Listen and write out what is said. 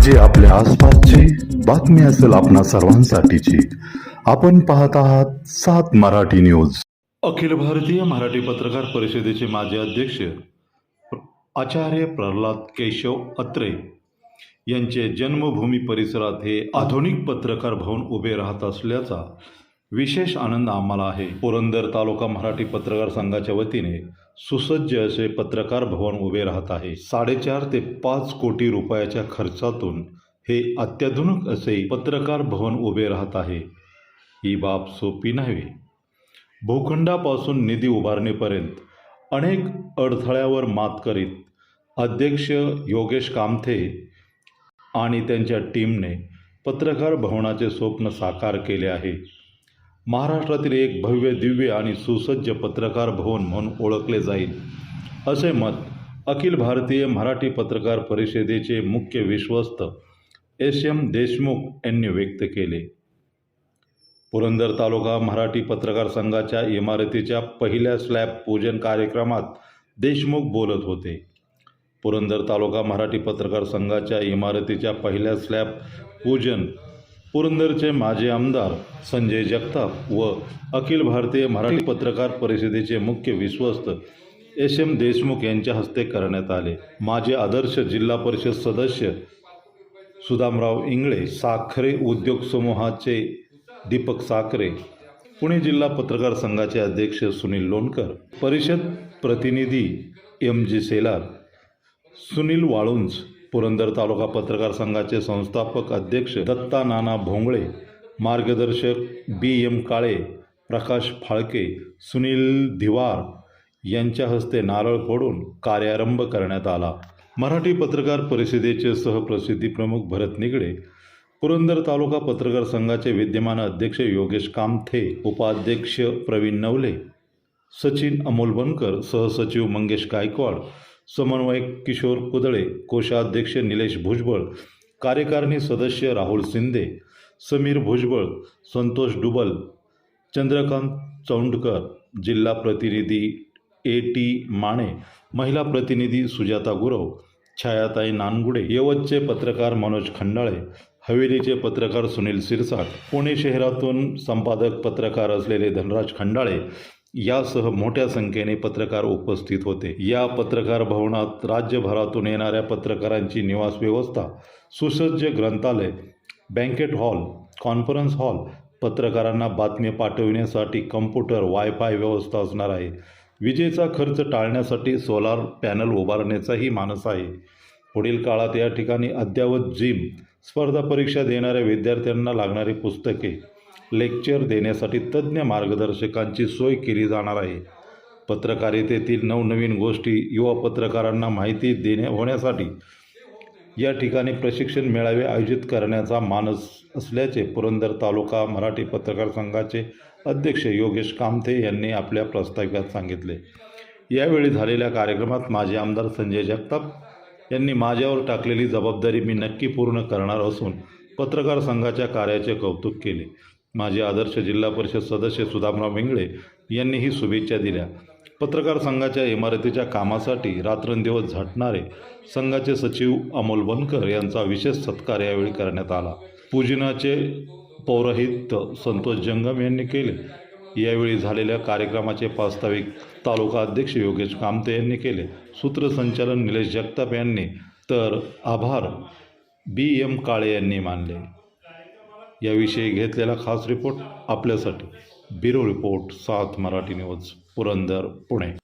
म्हणजे आपल्या आसपासची बातमी असेल आपणा सर्वांसाठीची. आपण पाहत आहात सात मराठी न्यूज. अखिल भारतीय मराठी पत्रकार परिषदेचे माजी अध्यक्ष आचार्य प्रल्हाद केशव अत्रे यांचे जन्मभूमी परिसरात हे आधुनिक पत्रकार भवन उभे राहत असल्याचा विशेष आनंद आम्हाला आहे. पुरंदर तालुका मराठी पत्रकार संघाच्या वतीने सुसज्ज असे पत्रकार भवन उभे राहत आहे. साडेचार ते पाच कोटी रुपयाच्या खर्चातून हे अत्याधुनिक असे पत्रकार भवन उभे राहत आहे. ही बाब सोपी नव्हे. भूखंडापासून निधी उभारणीपर्यंत अनेक अडथळ्यावर मात करीत अध्यक्ष योगेश कामथे आणि त्यांच्या टीमने पत्रकार भवनाचे स्वप्न साकार केले आहे. महाराष्ट्रातील एक भव्य दिव्य आणि सुसज्ज पत्रकार भवन म्हणून ओळखले जाईल. असे मत अखिल भारतीय मराठी पत्रकार परिषदेचे मुख्य विश्वस्त एस एम देशमुख यांनी व्यक्त केले. पुरंदर तालुका मराठी पत्रकार संघाच्या इमारतीच्या पहिल्या स्लॅब पूजन कार्यक्रमात देशमुख बोलत होते. पुरंदर तालुका मराठी पत्रकार संघाच्या इमारतीच्या पहिल्या स्लॅब पूजन पुरंदरचे माजी आमदार संजय जगताप व अखिल भारतीय मराठी पत्रकार परिषदेचे मुख्य विश्वस्त एस एम देशमुख यांच्या हस्ते करण्यात आले. माजी आदर्श जिल्हा परिषद सदस्य सुदामराव इंगळे साखरे उद्योग समूहाचे दीपक साखरे पुणे जिल्हा पत्रकार संघाचे अध्यक्ष सुनील लोणकर परिषद प्रतिनिधी एम जी सेलार सुनील वाळुंज पुरंदर तालुका पत्रकार संघाचे संस्थापक अध्यक्ष दत्ता नाना भोंगळे मार्गदर्शक बी एम काळे प्रकाश फाळके सुनील धिवार यांच्या हस्ते नारळ फोडून कार्यारंभ करण्यात आला. मराठी पत्रकार परिषदेचे सहप्रसिद्धी प्रमुख भरत निगडे पुरंदर तालुका पत्रकार संघाचे विद्यमान अध्यक्ष योगेश कामथे उपाध्यक्ष प्रवीण नवले सचिन अमोल बनकर सहसचिव मंगेश गायकवाड समन्वयक किशोर कुदळे कोषाध्यक्ष निलेश भुजबळ कार्यकारिणी सदस्य राहुल शिंदे समीर भुजबळ संतोष डुबल चंद्रकांत चौंडकर जिल्हा प्रतिनिधी ए टी माने महिला प्रतिनिधी सुजाता गुरव छायाताई नानगुडे यवतचे पत्रकार मनोज खंडाळे हवेलीचे पत्रकार सुनील सिरसाट पुणे शहरातून संपादक पत्रकार असलेले धनराज खंडाळे यासह मोठ्या संख्येने पत्रकार उपस्थित होते. या पत्रकार भवनात राज्यभरातून येणाऱ्या पत्रकारांची निवास व्यवस्था सुसज्ज ग्रंथालय बँकेट हॉल कॉन्फरन्स हॉल पत्रकारांना बातमी पाठविण्यासाठी कम्प्युटर वायफाय व्यवस्था असणार आहे. विजेचा खर्च टाळण्यासाठी सोलार पॅनल उभारण्याचाही मानस आहे. पुढील काळात या ठिकाणी अद्ययावत जिम स्पर्धा परीक्षा देणाऱ्या विद्यार्थ्यांना लागणारी पुस्तके लेक्चर देण्यासाठी तज्ज्ञ मार्गदर्शकांची सोय केली जाणार आहे. पत्रकारितेतील नवनवीन गोष्टी युवा पत्रकारांना माहिती देण्या होण्यासाठी या ठिकाणी प्रशिक्षण मेळावे आयोजित करण्याचा मानस असल्याचे पुरंदर तालुका मराठी पत्रकार संघाचे अध्यक्ष योगेश कामथे यांनी आपल्या प्रस्ताविकात सांगितले. यावेळी झालेल्या कार्यक्रमात माजी आमदार संजय जगताप यांनी माझ्यावर टाकलेली जबाबदारी मी नक्की पूर्ण करणार असून पत्रकार संघाच्या कार्याचे कौतुक केले. माझे आदर्श जिल्हा परिषद सदस्य सुदामराव वेंगळे यांनीही शुभेच्छा दिल्या. पत्रकार संघाच्या इमारतीच्या कामासाठी रात्रंदिवस झटणारे संघाचे सचिव अमोल बनकर यांचा विशेष सत्कार यावेळी करण्यात आला. पूजनाचे पौरोहित्य संतोष जंगम यांनी केले. यावेळी झालेल्या कार्यक्रमाचे प्रास्ताविक तालुका अध्यक्ष योगेश कामते यांनी केले. सूत्रसंचालन निलेश जगताप यांनी तर आभार बी एम काळे यांनी मानले. याविषयी घेतलेला खास रिपोर्ट आपल्यासाठी. ब्युरो रिपोर्ट सात मराठी न्यूज पुरंदर पुणे.